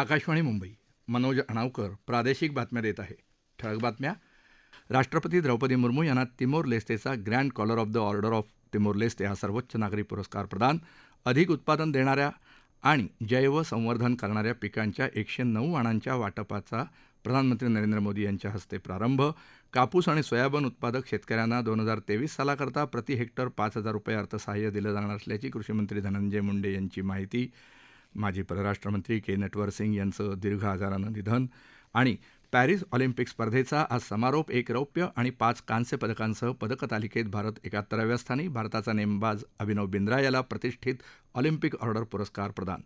आकाशवाणी मुंबई. मनोज अणावकर प्रादेशिक बातम्या देत आहे. ठळक बातम्या. राष्ट्रपती द्रौपदी मुर्मू यांना Timor लेस्तेचा grand collar of the order of Timor Leste हा सर्वोच्च नागरी पुरस्कार प्रदान अधिक उत्पादन देणाऱ्या आणि जैव संवर्धन करणाऱ्या पिकांच्या एकशे नऊ वाणांच्या वाटपाचा प्रधानमंत्री नरेंद्र मोदी यांच्या हस्ते प्रारंभ. कापूस आणि सोयाबीन उत्पादक शेतकऱ्यांना दोन हजार तेवीस सालाकरता प्रति हेक्टर पाच हजार रुपये अर्थसहाय्य दिलं जाणार असल्याची कृषीमंत्री धनंजय मुंडे यांची माहिती. माजी परराष्ट्रमंत्री के नटवर सिंग यांचं दीर्घ आजारानं निधन आणि पॅरिस ऑलिम्पिक स्पर्धेचा आज समारोप एक रौप्य आणि पाच कांस्य पदकांसह पदक तालिकेत भारत एकाहत्तराव्या स्थानी भारताचा नेमबाज अभिनव बिंद्रा याला प्रतिष्ठित ऑलिम्पिक ऑर्डर पुरस्कार प्रदान.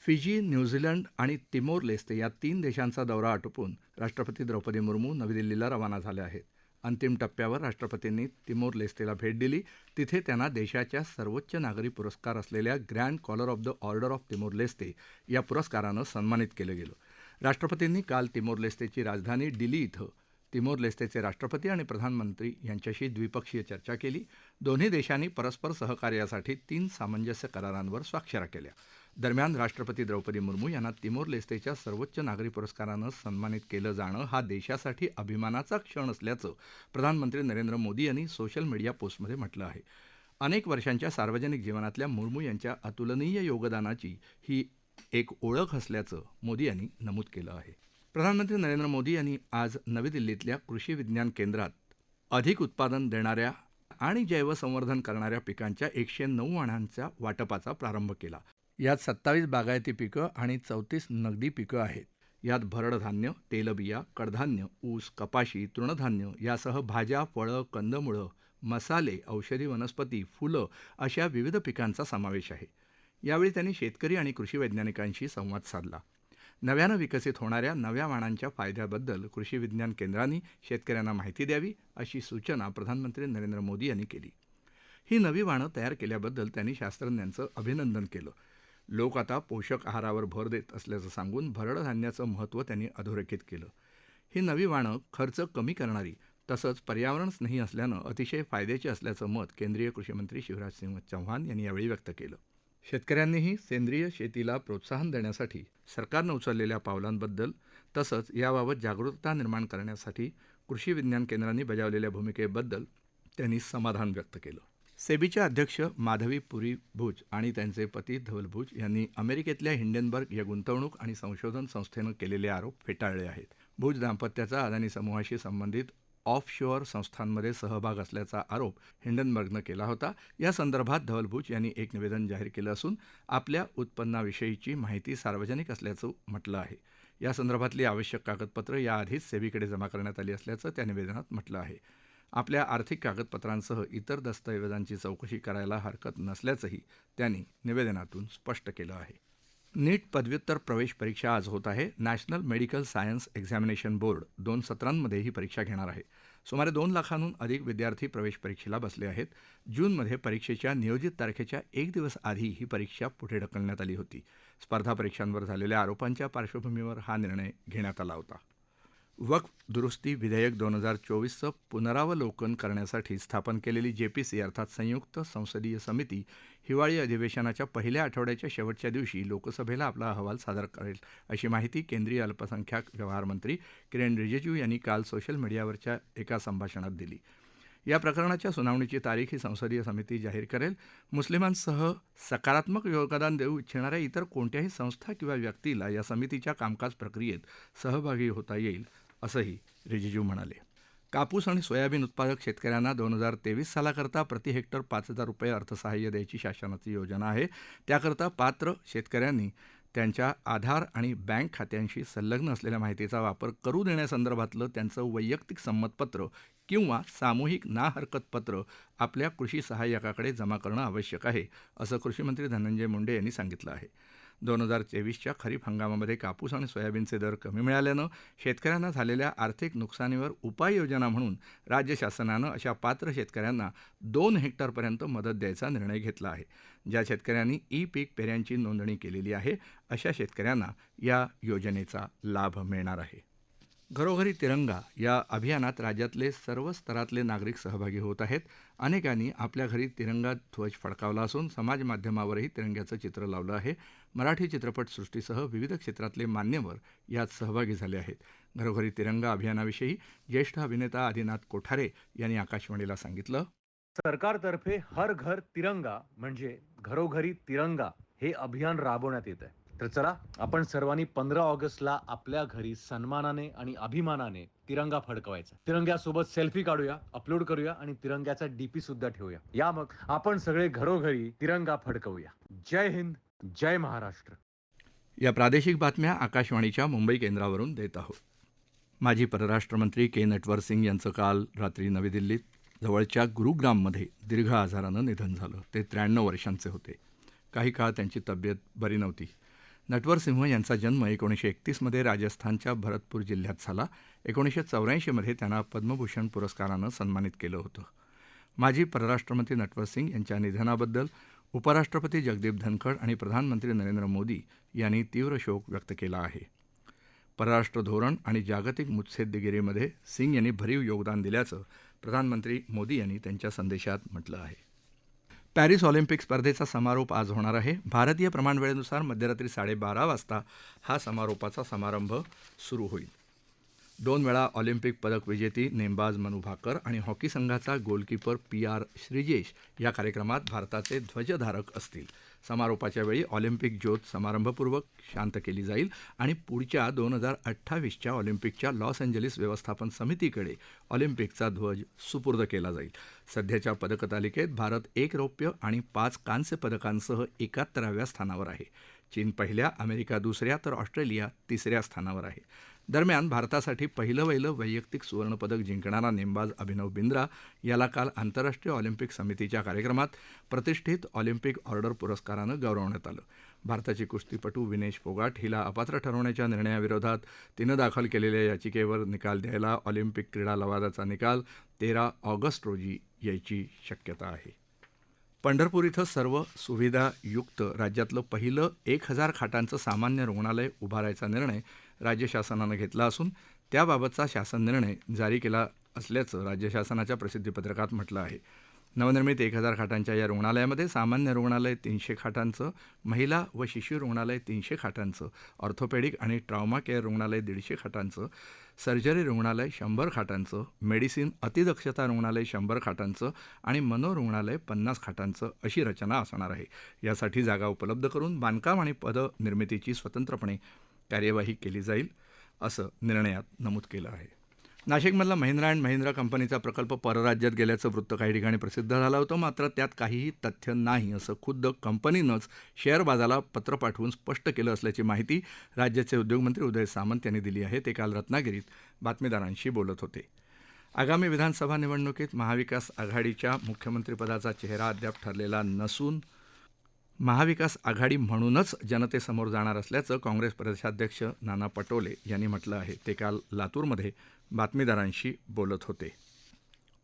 फिजी न्यूझीलंड आणि तिमोर लेस्ते या तीन देशांचा दौरा आटोपून राष्ट्रपती द्रौपदी मुर्मू नवी दिल्लीला रवाना झाल्या आहेत. अंतिम टप्प्यावर राष्ट्रपतींनी तिमोर लेस्तेला भेट दिली. तिथे त्यांना देशाच्या सर्वोच्च नागरी पुरस्कार असलेल्या grand collar of the order of Timor Leste या पुरस्कारानं सन्मानित केलं गेलं. राष्ट्रपतींनी काल तिमोर लेस्तेची राजधानी दिल्ली इथं तिमोर लेस्तेचे राष्ट्रपती आणि प्रधानमंत्री यांच्याशी द्विपक्षीय चर्चा केली. दोन्ही देशांनी परस्पर सहकार्यासाठी तीन सामंजस्य करारांवर स्वाक्षऱ्या केल्या. दरम्यान राष्ट्रपती द्रौपदी मुर्मू यांना तिमोर लेस्तेच्या सर्वोच्च नागरी पुरस्कारानं सन्मानित केलं जाणं हा देशासाठी अभिमानाचा क्षण असल्याचं प्रधानमंत्री नरेंद्र मोदी यांनी सोशल मीडिया पोस्टमध्ये म्हटलं आहे. अनेक वर्षांच्या सार्वजनिक जीवनातल्या मुर्मू यांच्या अतुलनीय योगदानाची ही एक ओळख असल्याचं मोदी यांनी नमूद केलं आहे. प्रधानमंत्री नरेंद्र मोदी यांनी आज नवी दिल्लीतल्या कृषी विज्ञान केंद्रात अधिक उत्पादन देणाऱ्या आणि जैवसंवर्धन करणाऱ्या पिकांच्या एकशे नऊ वाणांच्या वाटपाचा प्रारंभ केला. यात सत्तावीस बागायती पिकं आणि चौतीस नगदी पिकं आहेत. यात भरड धान्य तेलबिया कडधान्य ऊस कपाशी तृणधान्य यासह भाज्या फळं कंदमुळं मसाले औषधी वनस्पती फुलं अशा विविध पिकांचा समावेश आहे. यावेळी त्यांनी शेतकरी आणि कृषी वैज्ञानिकांशी संवाद साधला. नव्यानं विकसित होणाऱ्या नव्या वाणांच्या फायद्याबद्दल कृषी विज्ञान केंद्रांनी शेतकऱ्यांना माहिती द्यावी अशी सूचना प्रधानमंत्री नरेंद्र मोदी यांनी केली. ही नवी वाणं तयार केल्याबद्दल त्यांनी शास्त्रज्ञांचं अभिनंदन केलं. लोक आता पोषक आहारावर भर देत असल्याचं सांगून भरड धान्याचं महत्त्व त्यांनी अधोरेखित केलं. ही नवी वाणं खर्च कमी करणारी तसंच पर्यावरण स्नेही असल्यानं अतिशय फायद्याची असल्याचं मत केंद्रीय कृषीमंत्री शिवराज सिंह चौहान यांनी यावेळी व्यक्त केलं. शेतकऱ्यांनीही सेंद्रिय शेतीला प्रोत्साहन देण्यासाठी सरकारनं उचललेल्या पावलांबद्दल तसंच याबाबत जागरूकता निर्माण करण्यासाठी कृषी विज्ञान केंद्रांनी बजावलेल्या भूमिकेबद्दल त्यांनी समाधान व्यक्त केलं. सेबीच्या अध्यक्ष माधवी पुरी भुज आणि त्यांचे पती धवल भुज यांनी अमेरिकेतल्या हिंडनबर्ग या गुंतवणूक आणि संशोधन संस्थेनं केलेले आरोप फेटाळले आहेत. भुज दाम्पत्याचा अदानी समूहाशी संबंधित ऑफ शोअर संस्थांमध्ये सहभाग असल्याचा आरोप हिंडनबर्गनं केला होता. या संदर्भात धवल भुज यांनी एक निवेदन जाहीर केलं असून आपल्या उत्पन्नाविषयीची माहिती सार्वजनिक असल्याचं म्हटलं आहे. या संदर्भातली आवश्यक कागदपत्रं याआधीच सेबीकडे जमा करण्यात आली असल्याचं त्या निवेदनात म्हटलं आहे. आपल्या आर्थिक कागदपत्रांसह इतर दस्तऐवजांची चौकशी करायला हरकत नसल्याचंही त्यांनी निवेदनातून स्पष्ट केलं आहे. नीट पदव्युत्तर प्रवेश परीक्षा आज होत आहे. National medical science examination board दोन सत्रांमध्ये ही परीक्षा घेणार आहे. सुमारे दोन लाखांहून अधिक विद्यार्थी प्रवेश परीक्षेला बसले आहेत. जूनमध्ये परीक्षेच्या नियोजित तारखेच्या एक दिवस आधी ही परीक्षा पुढे ढकलण्यात आली होती. स्पर्धा परीक्षांवर झालेल्या आरोपांच्या पार्श्वभूमीवर हा निर्णय घेण्यात आला होता. वक्फ दुरुस्ती विधेयक दोन हजार चोवीसचं पुनरावलोकन करण्यासाठी स्थापन केलेली जेपीसी अर्थात संयुक्त संसदीय समिती हिवाळी अधिवेशनाच्या पहिल्या आठवड्याच्या शेवटच्या दिवशी लोकसभेला आपला अहवाल सादर करेल. अशी माहिती केंद्रीय अल्पसंख्याक व्यवहार मंत्री किरेन रिजिजू यांनी काल सोशल मीडियावरच्या एका संभाषणात दिली. या प्रकरणाच्या सुनावणीची तारीख ही संसदीय समिती जाहीर करेल. मुस्लिमांसह सकारात्मक योगदान देऊ इच्छिणाऱ्या इतर कोणत्याही संस्था किंवा व्यक्तीला या समितीच्या कामकाज प्रक्रियेत सहभागी होता येईल असंही रिजिजू म्हणाले. कापूस आणि सोयाबीन उत्पादक शेतकऱ्यांना दोन हजार तेवीस सालाकरता प्रति हेक्टर पाच हजार रुपये अर्थसहाय्य द्यायची शासनाची योजना आहे. त्याकरता पात्र शेतकऱ्यांनी त्यांच्या आधार आणि बँक खात्यांशी संलग्न असलेल्या माहितीचा वापर करू देण्यासंदर्भातलं त्यांचं वैयक्तिक संमतपत्र किंवा सामूहिक ना हरकत पत्र आपल्या कृषी सहाय्यकाकडे जमा करणं आवश्यक आहे असं कृषीमंत्री धनंजय मुंडे यांनी सांगितलं आहे. दोन हजार तेवीसच्या खरीप हंगामामध्ये कापूस आणि सोयाबीनचे दर कमी मिळाल्यानं शेतकऱ्यांना झालेल्या आर्थिक नुकसानीवर उपाययोजना म्हणून राज्य शासनानं अशा पात्र शेतकऱ्यांना दोन हेक्टरपर्यंत मदत द्यायचा निर्णय घेतला आहे. ज्या शेतकऱ्यांनी ई पीक पेऱ्यांची नोंदणी केलेली आहे अशा शेतकऱ्यांना या योजनेचा लाभ मिळणार आहे. घरोघरी तिरंगा या अभियानात राज्यातले सर्व स्तरातले नागरिक सहभागी होत आहेत. अनेकांनी आपल्या घरी तिरंगा ध्वज फडकावला असून समाज माध्यमावरही तिरंग्याचं चित्र लावलं आहे. मराठी चित्रपटसृष्टीसह विविध क्षेत्रातले मान्यवर यात सहभागी झाले आहेत. घरोघरी तिरंगा अभियानाविषयी ज्येष्ठ अभिनेता आदिनाथ कोठारे यांनी आकाशवाणीला सांगितलं सरकारतर्फे हर घर तिरंगा म्हणजे घरोघरी तिरंगा हे अभियान राबवण्यात येत आहे तर चला आपण सर्वांनी पंधरा ऑगस्टला आपल्या घरी सन्मानाने आणि अभिमानाने तिरंगा फडकवायचा. तिरंग्यासोबत सेल्फी काढूया अपलोड करूया आणि तिरंग्याचा डीपी सुद्धा ठेवूया. या मग आपण सगळे घरोघरी तिरंगा फडकवूया. जय हिंद. जय महाराष्ट्र. या प्रादेशिक बातम्या आकाशवाणीच्या मुंबई केंद्रावरून देत आहोत. माजी परराष्ट्रमंत्री के नटवर सिंग यांचं काल रात्री नवी दिल्लीत जवळच्या गुरुग्राममध्ये दीर्घ आजारानं निधन झालं. ते त्र्याण्णव वर्षांचे होते. काही काळ त्यांची तब्येत बरी नव्हती. नटवर सिंह यांचा जन्म एकोणीसशे एकतीसमध्ये राजस्थानच्या भरतपूर जिल्ह्यात झाला. एकोणीसशे चौऱ्याऐंशीमध्ये त्यांना पद्मभूषण पुरस्कारानं सन्मानित केलं होतं. माजी परराष्ट्रमंत्री नटवर सिंग यांच्या निधनाबद्दल उपराष्ट्रपती जगदीप धनखड आणि प्रधानमंत्री नरेंद्र मोदी यांनी तीव्र शोक व्यक्त केला आहे. परराष्ट्र धोरण आणि जागतिक मुत्सेद्दीगिरीमध्ये सिंग यांनी भरीव योगदान दिल्याचं प्रधानमंत्री मोदी यांनी त्यांच्या संदेशात म्हटलं आहे. पॅरिस ऑलिम्पिक स्पर्धेचा समारोप आज होणार आहे. भारतीय प्रमाणवेळेनुसार मध्यरात्री साडेबारा वाजता हा समारोपाचा समारंभ सुरू होईल. दोन वेळा ऑलिम्पिक पदक विजेती नेमबाज मनू भाकर आणि हॉकी संघाचा गोलकीपर पी आर श्रीजेश या कार्यक्रमात भारताचे ध्वजधारक असतील. समारोपाच्या वेळी ऑलिम्पिक ज्योत समारंभपूर्वक शांत केली जाईल आणि पुढच्या दोन हजार अठ्ठावीसच्या ऑलिम्पिकच्या लॉस एंजलिस व्यवस्थापन समितीकडे ऑलिम्पिकचा ध्वज सुपूर्द केला जाईल. सध्याच्या पदकतालिकेत भारत एक रौप्य आणि पाच कांस्य पदकांसह एकाहत्तराव्या स्थानावर आहे. चीन पहिल्या अमेरिका दुसऱ्या तर ऑस्ट्रेलिया तिसऱ्या स्थानावर आहे. दरम्यान भारतासाठी पहिलं वहिलं वैयक्तिक सुवर्णपदक जिंकणारा नेमबाज अभिनव बिंद्रा याला काल आंतरराष्ट्रीय ऑलिम्पिक समितीच्या कार्यक्रमात प्रतिष्ठित ऑलिम्पिक ऑर्डर पुरस्कारानं गौरवण्यात आलं. भारताची कुस्तीपटू विनेश फोगाट हिला अपात्र ठरवण्याच्या निर्णयाविरोधात तिनं दाखल केलेल्या याचिकेवर निकाल द्यायला ऑलिम्पिक क्रीडा लवादाचा निकाल तेरा ऑगस्ट रोजी यायची शक्यता आहे. पंढरपूर इथं सर्व सुविधायुक्त राज्यातलं पहिलं एक हजार खाटांचं सामान्य रुग्णालय उभारायचा निर्णय राज्य शासनानं घेतला असून त्याबाबतचा शासन निर्णय जारी केला असल्याचं राज्य शासनाच्या प्रसिद्धीपत्रकात म्हटलं आहे. नवनिर्मित एक हजार खाटांच्या या रुग्णालयामध्ये सामान्य रुग्णालय तीनशे खाटांचं महिला व शिशु रुग्णालय तीनशे खाटांचं ऑर्थोपेडिक आणि ट्रॉमा केअर रुग्णालय दीडशे खाटांचं सर्जरी रुग्णालय शंभर खाटांचं मेडिसिन अतिदक्षता रुग्णालय शंभर खाटांचं आणि मनोरुग्णालय पन्नास खाटांचं अशी रचना असणार आहे. यासाठी जागा उपलब्ध करून बांधकाम आणि पदनिर्मितीची स्वतंत्रपणे कार्यवाही केली जाईल असं निर्णयात नमूद केलं आहे. नाशिकमधला महिंद्रा अँड महिंद्रा कंपनीचा प्रकल्प परराज्यात गेल्याचं वृत्त काही ठिकाणी प्रसिद्ध झालं होतं मात्र त्यात काहीही तथ्य नाही असं खुद्द कंपनीनंच शेअर बाजाराला पत्र पाठवून स्पष्ट केलं असल्याची माहिती राज्याचे उद्योगमंत्री उदय सामंत यांनी दिली आहे. ते काल रत्नागिरीत बातमीदारांशी बोलत होते. आगामी विधानसभा निवडणुकीत महाविकास आघाडीच्या मुख्यमंत्रीपदाचा चेहरा अद्याप ठरलेला नसून महाविकास आघाडी म्हणूनच जनतेसमोर जाणार असल्याचं काँग्रेस प्रदेशाध्यक्ष नाना पटोले यांनी म्हटलं आहे. ते काल लातूरमध्ये बातमीदारांशी बोलत होते.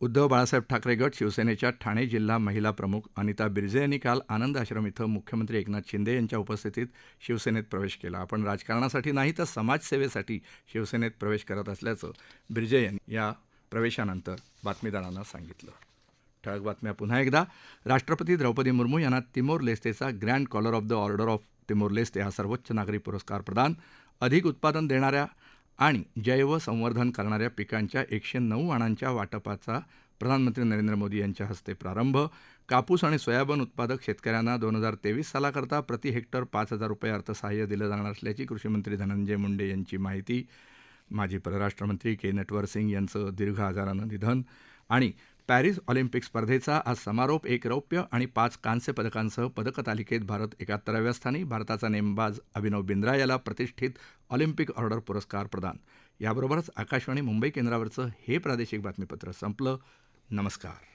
उद्धव बाळासाहेब ठाकरे गट शिवसेनेच्या ठाणे जिल्हा महिला प्रमुख अनिता बिर्जे यांनी काल आनंद आश्रम इथं मुख्यमंत्री एकनाथ शिंदे यांच्या उपस्थितीत शिवसेनेत प्रवेश केला. आपण राजकारणासाठी नाही तर समाजसेवेसाठी शिवसेनेत प्रवेश करत असल्याचं बिर्जे यांनी या प्रवेशानंतर बातमीदारांना सांगितलं. ठळक बातम्या पुन्हा एकदा. राष्ट्रपती द्रौपदी मुर्मू यांना Timor लेस्तेचा grand collar of the order of Timor Leste हा सर्वोच्च नागरी पुरस्कार प्रदान अधिक उत्पादन देणाऱ्या आणि जैव संवर्धन करणाऱ्या पिकांच्या एकशे नऊ वाणांच्या वाटपाचा प्रधानमंत्री नरेंद्र मोदी यांच्या हस्ते प्रारंभ. कापूस आणि सोयाबीन उत्पादक शेतकऱ्यांना दोन हजार तेवीस सालाकरता प्रति हेक्टर पाच हजार रुपये अर्थसहाय्य दिलं जाणार असल्याची कृषीमंत्री धनंजय मुंडे यांची माहिती. माजी परराष्ट्रमंत्री के नटवर सिंग यांचं दीर्घ आजारानं निधन आणि पॅरिस ऑलिम्पिक स्पर्धेचा आज समारोप एक रौप्य आणि पाच कांस्य पदकांसह पदक तालिकेत भारत एकाहत्तराव्या स्थानी भारताचा नेमबाज अभिनव बिंद्रा याला प्रतिष्ठित ऑलिम्पिक ऑर्डर पुरस्कार प्रदान. याबरोबरच आकाशवाणी मुंबई केंद्रावरचं हे प्रादेशिक बातमीपत्र संपलं. नमस्कार.